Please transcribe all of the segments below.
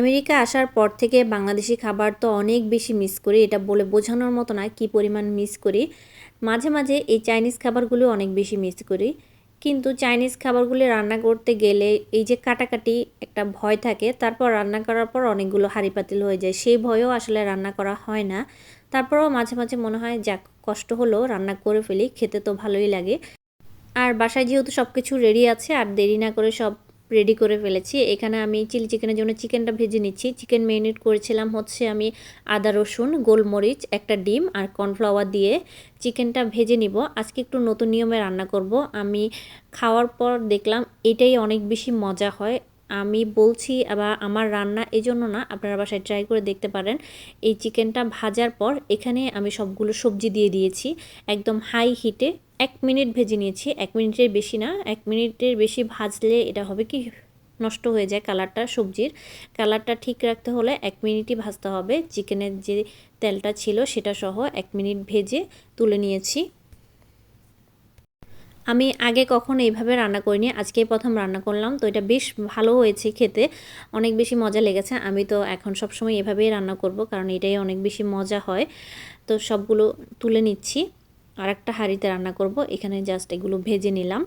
America আসার পর থেকে বাংলাদেশি খাবার তো অনেক বেশি মিস করি, এটা বলে বোঝানোর মতো না কী পরিমাণ মিস করি। মাঝে মাঝে এই চাইনিজ খাবারগুলো অনেক বেশি মিস করি। কিন্তু চাইনিজ খাবারগুলি রান্না করতে গেলে এই যে কাটাকাটি একটা ভয় থাকে, তারপর রান্না করার পর অনেকগুলো হাঁড়ি পাতিল হয়ে যায়। সেই ভয়েও আসলে রান্না করা হয় না। তারপরেও মাঝে মাঝে মনে হয়, যাক, কষ্ট হলেও রান্না করে ফেলি, খেতে তো ভালোই লাগে। আর বাসায় যেহেতু সব কিছু রেডি আছে, আর দেরি না করে সব রেডি করে ফেলেছি। এখানে আমি চিলি চিকেনের জন্য চিকেনটা ভেজে নিচ্ছি। চিকেন মেরিনেট করেছিলাম হচ্ছে আমি আদা, রসুন, গোলমরিচ, একটা ডিম আর কর্নফ্লাওয়ার দিয়ে চিকেনটা ভেজে নিব। আজকে একটু নতুন নিয়মে রান্না করব। আমি খাওয়ার পর দেখলাম এটাই অনেক বেশি মজা হয়। আমি বলছি আবার আমার রান্না এই জন্য না, আপনারা বাসায় ট্রাই করে দেখতে পারেন। এই চিকেনটা ভাজার পর এখানে আমি সবগুলো সবজি দিয়ে দিয়েছি। একদম হাই হিটে এক মিনিট ভেজে নিয়েছি। এক মিনিটের বেশি না, এক মিনিটের বেশি ভাজলে এটা হবে কি, নষ্ট হয়ে যায় কালারটা সবজির। কালারটা ঠিক রাখতে হলে এক মিনিটই ভাজতে হবে। চিকেনের যে তেলটা ছিল সেটা সহ এক মিনিট ভেজে তুলে নিয়েছি। আমি আগে কখনো এইভাবে রান্না করিনি, আজকে প্রথম রান্না করলাম, তো এটা বেশ ভালো হয়েছে খেতে। অনেক বেশি মজা লেগেছে, আমি তো এখন সবসময় এভাবেই রান্না করব, কারণ এটাই অনেক বেশি মজা হয়। তো সবগুলো তুলে নিচ্ছি। আর একটা হাঁড়িতে রান্না করব। এখানে জাস্ট এগুলো ভেজে নিলাম।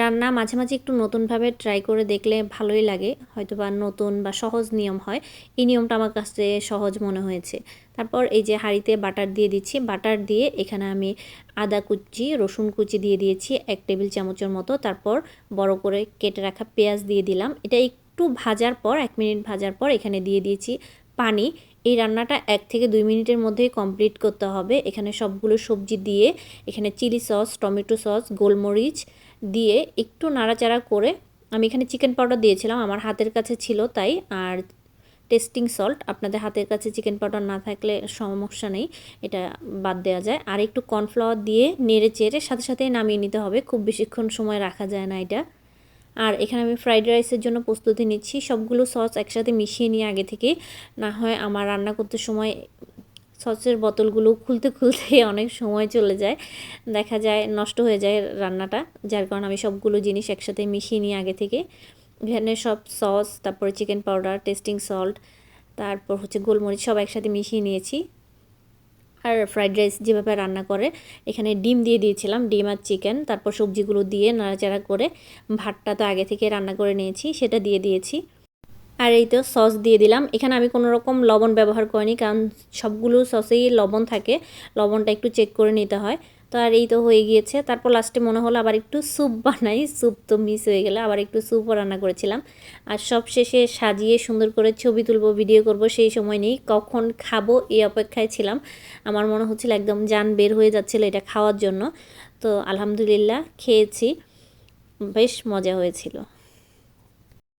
রান্না মাঝে মাঝে একটু নতুনভাবে ট্রাই করে দেখলে ভালোই লাগে হয়তো বা নতুন বা সহজ নিয়ম হয়। এই নিয়মটা আমার কাছে সহজ মনে হয়েছে। তারপর এই যে হাঁড়িতে বাটার দিয়ে দিচ্ছি, বাটার দিয়ে এখানে আমি আদা কুচি, রসুন কুচি দিয়ে দিয়েছি এক টেবিল চামচের মতো। তারপর বড় করে কেটে রাখা পেঁয়াজ দিয়ে দিলাম। এটা একটু ভাজার পর, এক মিনিট ভাজার পর এখানে দিয়ে দিয়েছি পানি। এই রান্নাটা এক থেকে দুই মিনিটের মধ্যেই কমপ্লিট করতে হবে। এখানে সবগুলো সবজি দিয়ে এখানে চিলি সস টমেটো সস গোলমরিচ দিয়ে একটু নাড়াচাড়া করে আমি এখানে চিকেন পাউডার দিয়েছিলাম, আমার হাতের কাছে ছিল তাই, আর টেস্টিং সল্ট আপনাদের হাতের কাছে চিকেন পাউডার না থাকলে সমস্যা নেই, এটা বাদ দেওয়া যায়। আর একটু কর্নফ্লাওয়ার দিয়ে নেড়ে চেড়ে সাথে সাথে নামিয়ে নিতে হবে, খুব বেশিক্ষণ সময় রাখা যায় না এটা। আর এখানে আমি ফ্রাইড রাইসের জন্য প্রস্তুতি নিচ্ছি। সবগুলো সস একসাথে মিশিয়ে নিয়ে আগে থেকে না হয় আমার রান্না করতে সময় সসের বোতলগুলো খুলতে খুলতে অনেক সময় চলে যায়। দেখা যায় নষ্ট হয়ে যায় রান্নাটা, যার কারণে আমি সবগুলো জিনিস একসাথে মিশিয়ে নিই আগে থেকে। এখানে সব সস তারপরে চিকেন পাউডার টেস্টিং সল্ট তারপর হচ্ছে গোলমরিচ সব একসাথে মিশিয়ে নিয়েছি। আর ফ্রাইড রাইস যেভাবে রান্না করে, এখানে ডিম দিয়ে দিয়েছিলাম, ডিম আর চিকেন তারপর সবজিগুলো দিয়ে নাড়াচাড়া করে ভাতটা তো আগে থেকে রান্না করে নিয়েছি, সেটা দিয়ে দিয়েছি। আর এই তো সস দিয়ে দিলাম। এখানে আমি কোনো রকম লবণ ব্যবহার করিনি, কারণ সবগুলো সসেই লবণ থাকে। লবণটা একটু চেক করে নিতে হয়। তো আর এই তো হয়ে গিয়েছে। তারপর লাস্টে মনে হলো আবার একটু স্যুপ বানাই। স্যুপ তো মিস হয়ে গেলে। আবার একটু স্যুপও রান্না করেছিলাম। আর সব শেষে সাজিয়ে সুন্দর করে ছবি তুলবো ভিডিও করব, সেই সময় নেই। কখন খাব এই অপেক্ষায় ছিলাম। আমার মনে হচ্ছিল একদম যান বের হয়ে যাচ্ছিল এটা খাওয়ার জন্য। তো আলহামদুলিল্লাহ খেয়েছি। বেশ মজা হয়েছিল।